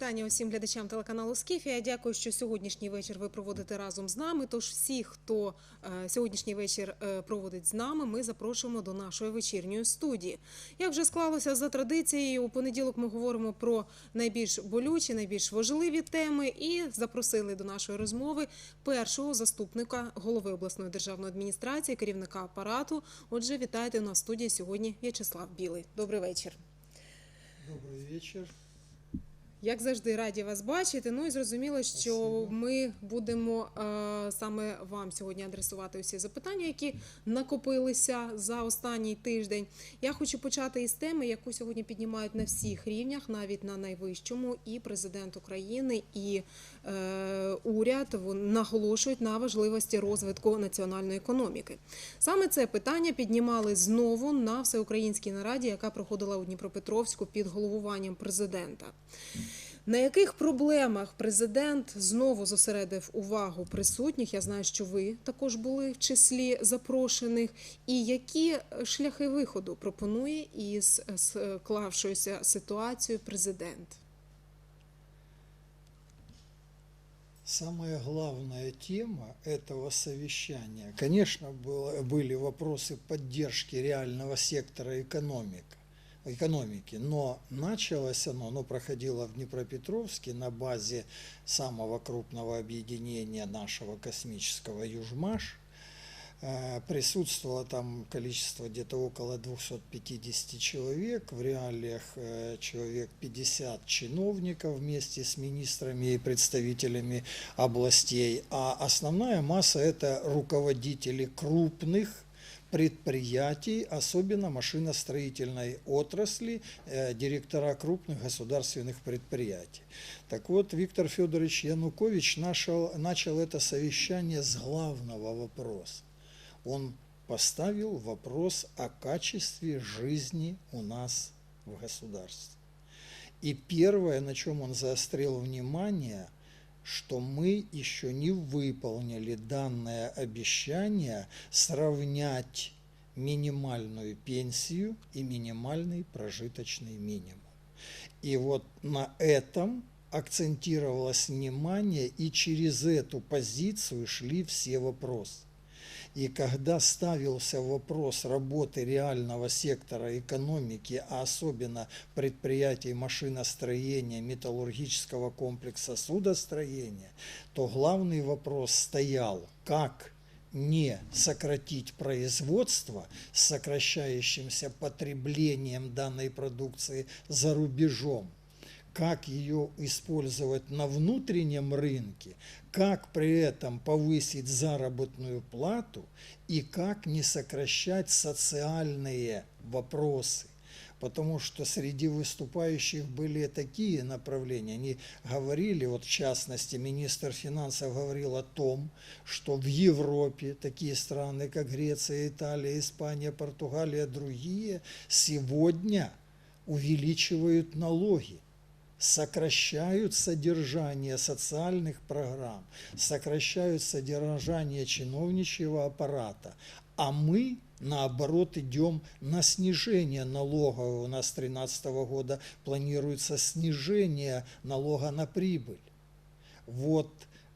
вітання усім глядачам телеканалу Скіфія. Дякую, що сьогоднішній вечір ви проводите разом з нами. Тож всі, хто е, сьогоднішній вечір е, проводить з нами, ми запрошуємо до нашої вечірньої студії. Як вже склалося за традицією, у понеділок ми говоримо про найбільш болючі, найбільш важливі теми і запросили до нашої розмови першого заступника голови обласної державної адміністрації, керівника апарату. Отже, вітайте у нас в студії сьогодні В'ячеслав Білий. Добрий вечір. Добрый вечер. Як завжди, раді вас бачити. Ну і зрозуміло, що ми будемо е, саме вам сьогодні адресувати усі запитання, які накопилися за останній тиждень. Я хочу почати із теми, яку сьогодні піднімають на всіх рівнях, навіть на найвищому, і президент України, і е, уряд наголошують на важливості розвитку національної економіки. Саме це питання піднімали знову на всеукраїнській нараді, яка проходила у Дніпропетровську під головуванням президента. На яких проблемах президент знову зосередив увагу присутніх? Я знаю, що ви також були в числі запрошених. І які шляхи виходу пропонує із склавшоюся ситуацією президент? Самая главная тема этого совещания, конечно, было, были вопросы поддержки реального сектора экономика, Экономики, но началось оно, оно проходило в Днепропетровске на базе самого крупного объединения нашего космического «Южмаш», Э, Присутствовало там количество где-то около 250 человек, в реалиях э, человек 50 чиновников вместе с министрами и представителями областей, а основная масса это руководители крупных предприятий, особенно машиностроительной отрасли, э, директора крупных государственных предприятий. Так вот, Виктор Федорович Янукович начал, начал это совещание с главного вопроса он поставил вопрос о качестве жизни у нас в государстве. И первое, на чем он заострил внимание, что мы еще не выполнили данное обещание сравнять минимальную пенсию и минимальный прожиточный минимум. И вот на этом акцентировалось внимание, и через эту позицию шли все вопросы. И когда ставился вопрос работы реального сектора экономики, а особенно предприятий машиностроения, металлургического комплекса судостроения, то главный вопрос стоял, как не сократить производство с сокращающимся потреблением данной продукции за рубежом, как ее использовать на внутреннем рынке, как при этом повысить заработную плату и как не сокращать социальные вопросы. Потому что среди выступающих были такие направления. Они говорили, вот в частности, министр финансов говорил о том, что в Европе такие страны, как Греция, Италия, Испания, Португалия, другие, сегодня увеличивают налоги сокращают содержание социальных программ, сокращают содержание чиновничьего аппарата, а мы наоборот идем на снижение налога. У нас с 2013 года планируется снижение налога на прибыль. Вот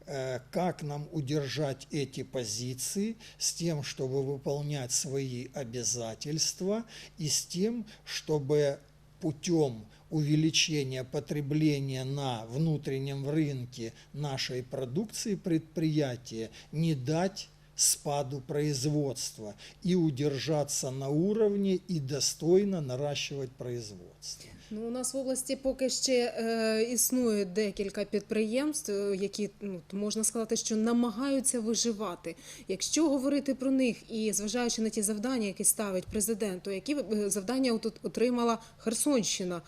э, как нам удержать эти позиции с тем, чтобы выполнять свои обязательства и с тем, чтобы путем увеличения потребления на внутреннем рынке нашей продукции предприятия не дать спаду производства и удержаться на уровне и достойно наращивать производство. Ну, у нас в області поки ще е, існує декілька підприємств, е, які ну, можна сказати, що намагаються виживати. Якщо говорити про них і зважаючи на ті завдання, які ставить президент, то які е, завдання от- отримала Херсонщина?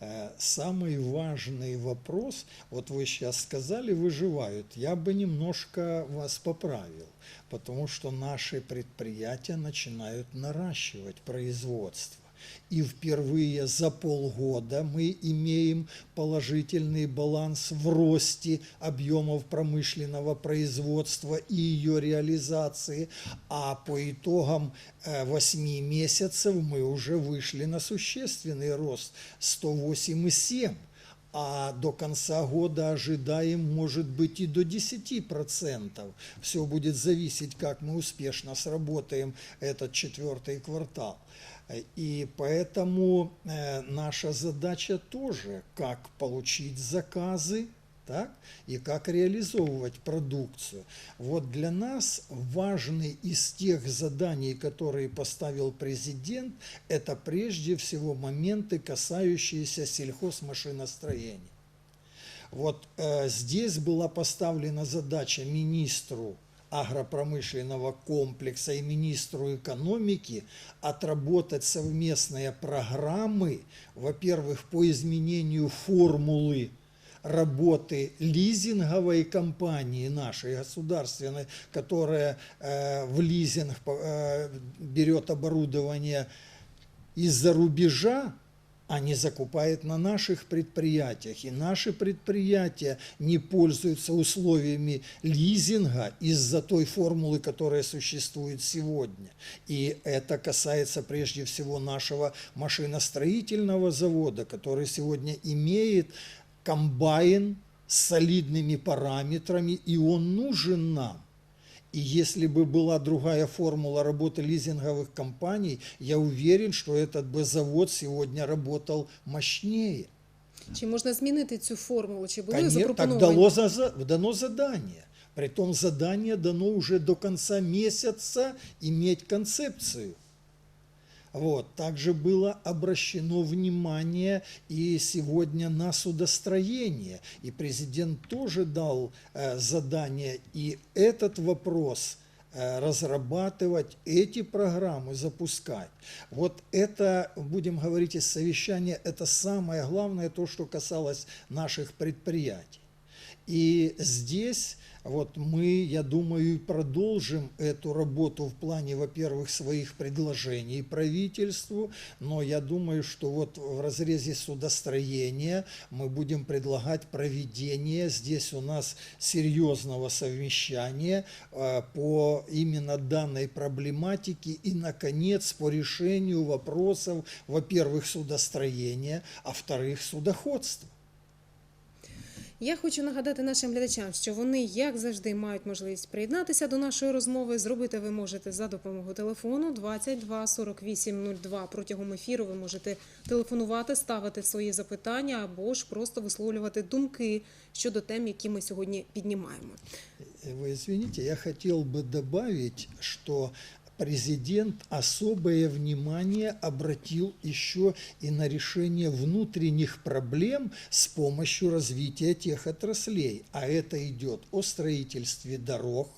Э, Самый важный вопрос, вот вы сейчас сказали, выживают. Я бы немножко вас поправил, потому что наши предприятия начинают наращивать производство. И впервые за полгода мы имеем положительный баланс в росте объемов промышленного производства и ее реализации, а по итогам 8 месяцев мы уже вышли на существенный рост 108,7. а до конца года ожидаем, может быть, и до 10%. Все будет зависеть, как мы успешно сработаем этот четвертый квартал. И поэтому э, наша задача тоже, как получить заказы, так, и как реализовывать продукцию. Вот для нас важный из тех заданий, которые поставил президент, это прежде всего моменты, касающиеся сельхозмашиностроения. Вот э, здесь была поставлена задача министру агропромышленного комплекса и министру экономики отработать совместные программы, во-первых, по изменению формулы работы лизинговой компании нашей государственной, которая э, в лизинг э, берет оборудование из-за рубежа, а не закупает на наших предприятиях. И наши предприятия не пользуются условиями лизинга из-за той формулы, которая существует сегодня. И это касается прежде всего нашего машиностроительного завода, который сегодня имеет комбайн с солидными параметрами, и он нужен нам. И если бы была другая формула работы лизинговых компаний, я уверен, что этот бы завод сегодня работал мощнее. Чи можна змінити цю формулу? Чи були Конечно, так запропоновані? дало за, за- дано задание. Притом задание дано уже до конца месяца иметь концепцию. Вот. Также было обращено внимание и сегодня на судостроение. И президент тоже дал э, задание и этот вопрос э, разрабатывать, эти программы запускать. Вот это, будем говорить из совещания, это самое главное, то, что касалось наших предприятий. И здесь вот мы, я думаю, продолжим эту работу в плане, во-первых, своих предложений правительству, но я думаю, что вот в разрезе судостроения мы будем предлагать проведение здесь у нас серьезного совмещания э, по именно данной проблематике и, наконец, по решению вопросов, во-первых, судостроения, а во-вторых, судоходства. Я хочу нагадати нашим глядачам, що вони, як завжди, мають можливість приєднатися до нашої розмови. Зробити ви можете за допомогою телефону 22 48 02. Протягом ефіру ви можете телефонувати, ставити свої запитання або ж просто висловлювати думки щодо тем, які ми сьогодні піднімаємо. Вы извините, я хотел бы добавить, что президент особое внимание обратил еще и на решение внутренних проблем с помощью развития тех отраслей. А это идет о строительстве дорог,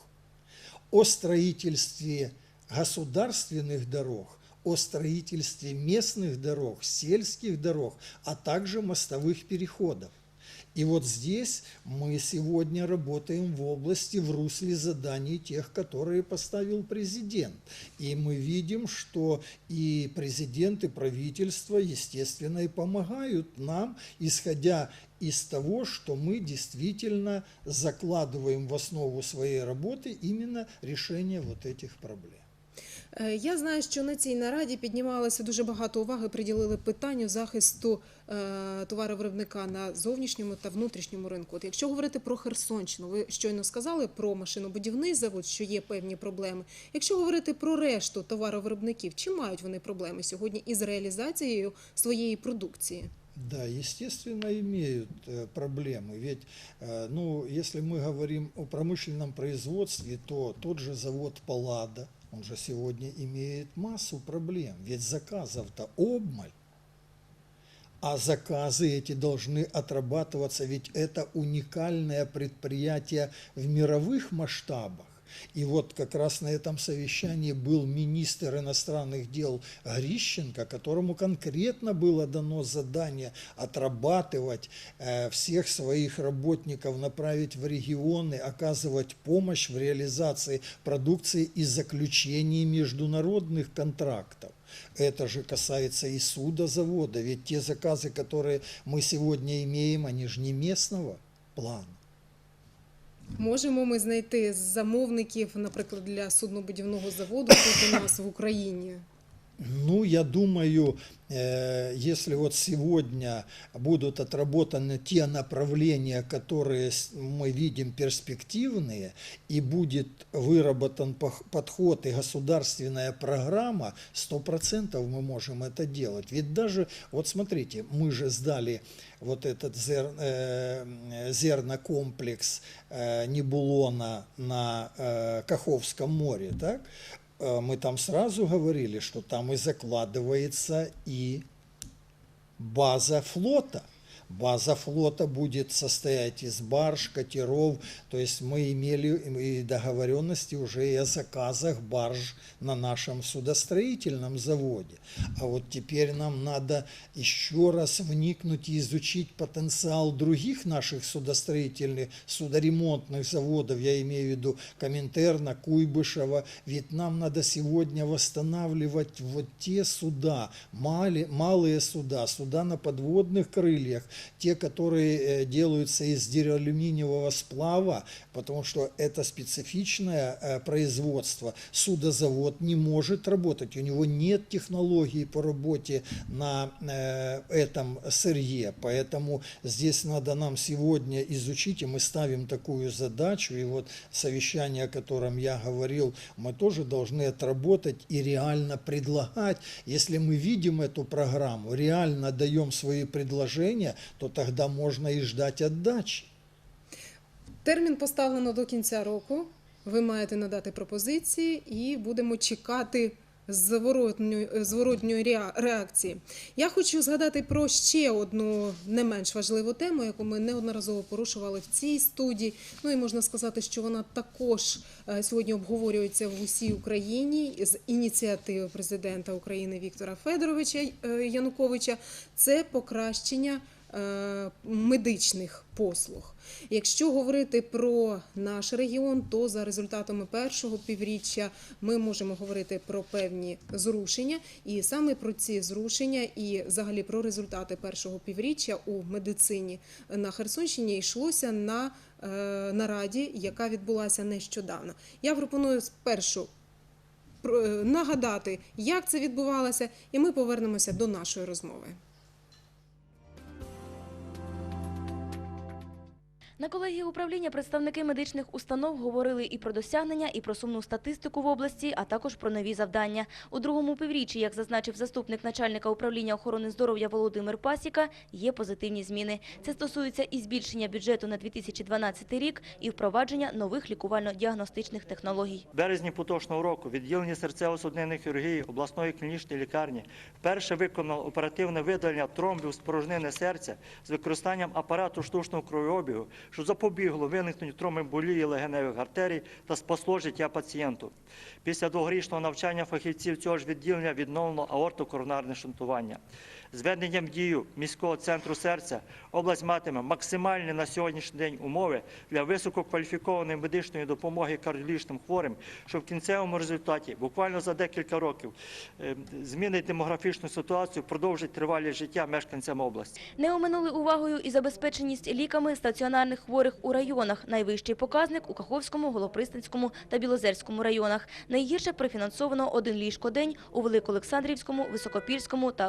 о строительстве государственных дорог, о строительстве местных дорог, сельских дорог, а также мостовых переходов. И вот здесь мы сегодня работаем в области, в русле заданий тех, которые поставил президент. И мы видим, что и президент, и правительство, естественно, и помогают нам, исходя из того, что мы действительно закладываем в основу своей работы именно решение вот этих проблем. Е, Я знаю, що на цій нараді піднімалося дуже багато уваги, приділили питанню захисту е, товаровиробника на зовнішньому та внутрішньому ринку. От якщо говорити про Херсонщину, ви щойно сказали про машинобудівний завод, що є певні проблеми. Якщо говорити про решту товаровиробників, чи мають вони проблеми сьогодні із реалізацією своєї продукції? Да, естественно, имеют э, проблемы. Ведь, э, ну, если мы говорим о промышленном производстве, то тот же завод Паллада, он же сегодня имеет массу проблем. Ведь заказов-то обмаль. А заказы эти должны отрабатываться, ведь это уникальное предприятие в мировых масштабах. И вот как раз на этом совещании был министр иностранных дел Грищенко, которому конкретно было дано задание отрабатывать э, всех своих работников, направить в регионы, оказывать помощь в реализации продукции и заключении международных контрактов. Это же касается и судозавода, ведь те заказы, которые мы сегодня имеем, они же не местного плана. Можемо ми знайти замовників, наприклад, для суднобудівного заводу тут у нас в Україні? Ну, я думаю, э, если вот сегодня будут отработаны те направления, которые мы видим перспективные, и будет выработан подход и государственная программа, 100% мы можем это делать. Ведь даже, вот смотрите, мы же сдали вот этот зер- э, зернокомплекс э, Небулона на э, Каховском море, так? Э, Мы там сразу говорили, что там и закладывается и база флота. База флота будет состоять из барж, катеров, то есть мы имели и договоренности уже и о заказах барж на нашем судостроительном заводе. А вот теперь нам надо еще раз вникнуть и изучить потенциал других наших судостроительных, судоремонтных заводов, я имею в виду Коминтерна, Куйбышева, ведь нам надо сегодня восстанавливать вот те суда, мали- малые суда, суда на подводных крыльях, те, которые э, делаются из дюралюминиевого сплава, потому что это специфичное э, производство. Судозавод не может работать, у него нет технологий по работе на э, этом сырье, поэтому здесь надо нам сегодня изучить, и мы ставим такую задачу, и вот совещание, о котором я говорил, мы тоже должны отработать и реально предлагать. Если мы видим эту программу, реально даем свои предложения, то тогда можно и ждать отдачи. Термін поставлено до кінця року. Ви маєте надати пропозиції і будемо чекати зворотньої, зворотньої реакції. Я хочу згадати про ще одну не менш важливу тему, яку ми неодноразово порушували в цій студії. Ну і можна сказати, що вона також е, сьогодні обговорюється в усій Україні з ініціативи президента України Віктора Федоровича е, Януковича. Це покращення медичних послуг. Якщо говорити про наш регіон, то за результатами першого півріччя ми можемо говорити про певні зрушення, і саме про ці зрушення і взагалі про результати першого півріччя у медицині на Херсонщині йшлося на е, нараді, яка відбулася нещодавно. Я пропоную спершу е, нагадати, як це відбувалося, і ми повернемося до нашої розмови. На колегії управління представники медичних установ говорили і про досягнення, і про сумну статистику в області, а також про нові завдання. У другому півріччі, як зазначив заступник начальника управління охорони здоров'я Володимир Пасіка, є позитивні зміни. Це стосується і збільшення бюджету на 2012 рік, і впровадження нових лікувально-діагностичних технологій. В березні поточного року відділення серцево-судинної хірургії обласної клінічної лікарні вперше виконало оперативне видалення тромбів з серця з використанням апарату штучного кровообігу, що запобігло виникненню тромбоемболії легеневих артерій та спасло життя пацієнту. Після двохрічного навчання фахівців цього ж відділення відновлено аортокоронарне шунтування. З введенням дію міського центру серця область матиме максимальні на сьогоднішній день умови для висококваліфікованої медичної допомоги кардіологічним хворим, що в кінцевому результаті буквально за декілька років е, змінить демографічну ситуацію, продовжить тривалість життя мешканцям області. Не оминули увагою і забезпеченість ліками стаціонарних хворих у районах. Найвищий показник у Каховському, Голопристанському та Білозерському районах. Найгірше профінансовано один ліжкодень у Великоолександрівському, Високопільському та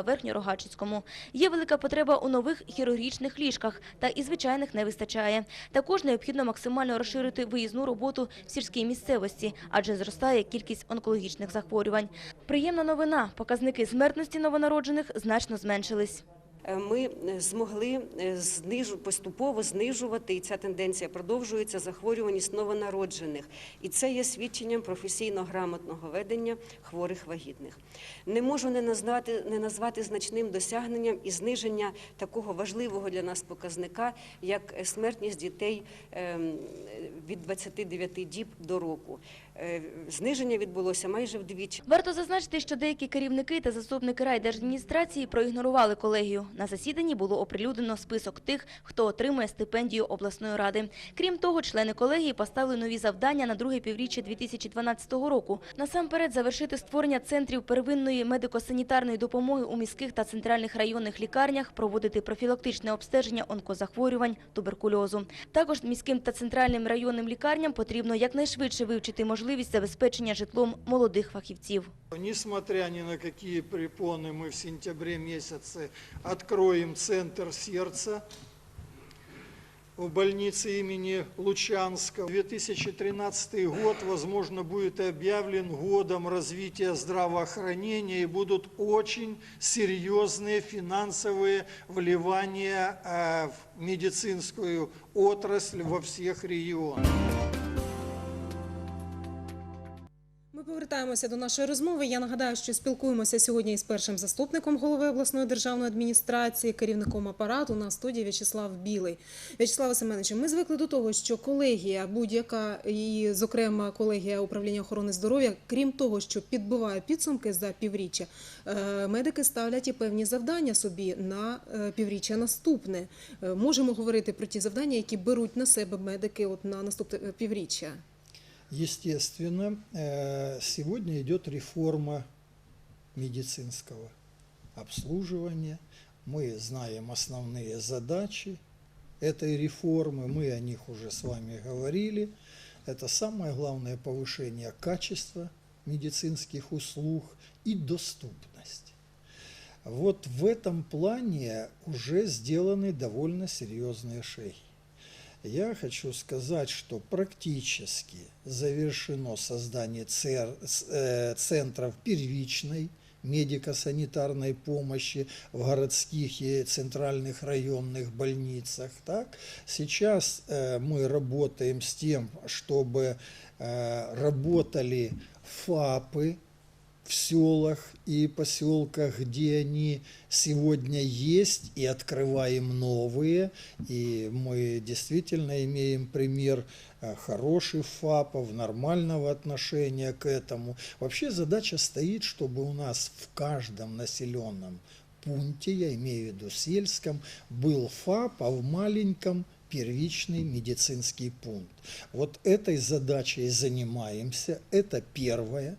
Верхньорогачицькому. Є велика потреба у нових хірургічних ліжках, та і звичайних не вистачає. Також необхідно максимально розширити виїзну роботу в сільській місцевості, адже зростає кількість онкологічних захворювань. Приємна новина – показники смертності новонароджених значно зменшились. Е, ми е, змогли е, знижу, поступово знижувати, і ця тенденція продовжується, захворюваність новонароджених. І це є свідченням професійно грамотного ведення хворих вагітних. Не можу не назвати, не назвати значним досягненням і зниження такого важливого для нас показника, як смертність дітей ем, від 29 діб до року. Е, Зниження відбулося майже вдвічі. Варто зазначити, що деякі керівники та заступники райдержадміністрації проігнорували колегію. На засіданні було оприлюднено список тих, хто отримує стипендію обласної ради. Крім того, члени колегії поставили нові завдання на друге півріччя 2012 року. Насамперед, завершити створення центрів первинної медико-санітарної допомоги у міських та центральних районних лікарнях, проводити профілактичне обстеження онкозахворювань, туберкульозу. Також міським та центральним районним лікарням потрібно якнайшвидше вивчити можливість забезпечення житлом молодих фахівців. Несмотря ни на какие препоны, мы в сентябре месяце откроем центр сердца в больнице имени Лучанского. 2013 год, возможно, будет объявлен годом развития здравоохранения и будут очень серьезные финансовые вливания э, в медицинскую отрасль во всех регионах. Повертаємося до нашої розмови. Я нагадаю, що спілкуємося сьогодні із першим заступником голови обласної державної адміністрації, керівником апарату на студії В'ячеслав Білий. В'ячеславе Семеновичу, ми звикли до того, що колегія, будь-яка і, зокрема, колегія управління охорони здоров'я, крім того, що підбиває підсумки за півріччя, е, медики ставлять і певні завдання собі на е, півріччя наступне. Е, Можемо говорити про ті завдання, які беруть на себе медики от на наступне півріччя. Естественно, э, сегодня идет реформа медицинского обслуживания. Мы знаем основные задачи этой реформы, мы о них уже с вами говорили. Это самое главное повышение качества медицинских услуг и доступность. Вот в этом плане уже сделаны довольно серьезные шаги. Я хочу сказать, что практически завершено создание цер- э, центров первичной медико-санитарной помощи в городских и центральных районных больницах. Так? Сейчас э, мы работаем с тем, чтобы э, работали ФАПы, в селах и поселках, где они сегодня есть, и открываем новые. И мы действительно имеем пример э, хороших ФАПов, нормального отношения к этому. Вообще задача стоит, чтобы у нас в каждом населенном пункте, я имею в виду сельском, был ФАП, а в маленьком первичный медицинский пункт. Вот этой задачей занимаемся, это первое.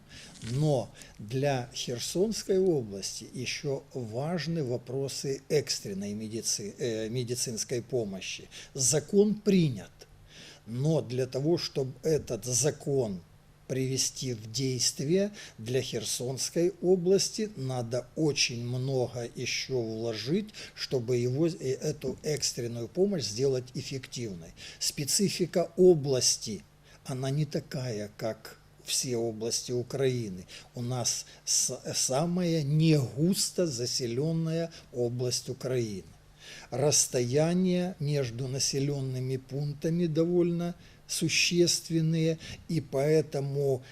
Но для Херсонской области еще важны вопросы экстренной медици- э, медицинской помощи. Закон принят, но для того, чтобы этот закон привести в действие, для Херсонской области надо очень много еще вложить, чтобы его, э, эту экстренную помощь сделать эффективной. Специфика области, она не такая, как все области Украины. У нас самая не густо заселенная область Украины. Расстояния между населенными пунктами довольно существенные, и поэтому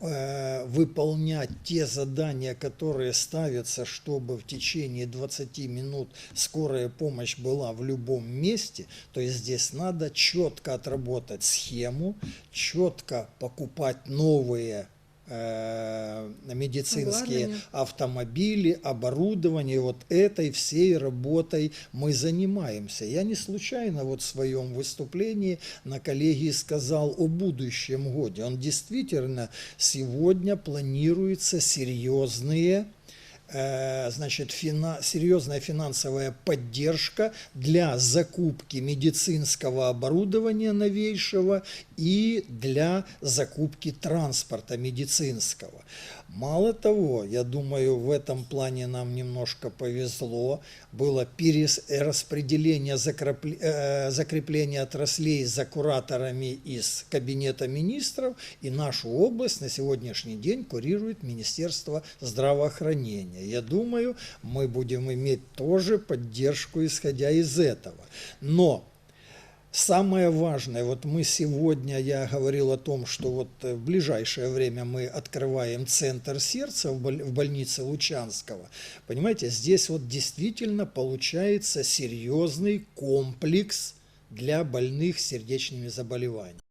э, выполнять те задания, которые ставятся, чтобы в течение 20 минут скорая помощь была в любом месте, то есть здесь надо четко отработать схему, четко покупать новые медицинские Обладнание. автомобили, оборудование, вот этой всей работой мы занимаемся. Я не случайно вот в своем выступлении на коллегии сказал о будущем годе. Он действительно сегодня планируется серьезные э, значит, фина- серьезная финансовая поддержка для закупки медицинского оборудования новейшего и для закупки транспорта медицинского. Мало того, я думаю, в этом плане нам немножко повезло. Было перераспределение э, закрепления отраслей за кураторами из Кабинета министров, и нашу область на сегодняшний день курирует Министерство здравоохранения. Я думаю, мы будем иметь тоже поддержку, исходя из этого. Но Самое важное, вот мы сегодня, я говорил о том, что вот э, в ближайшее время мы открываем центр сердца в боль- в больнице Лучанского. Понимаете, здесь вот действительно получается серьезный комплекс для больных сердечными заболеваниями.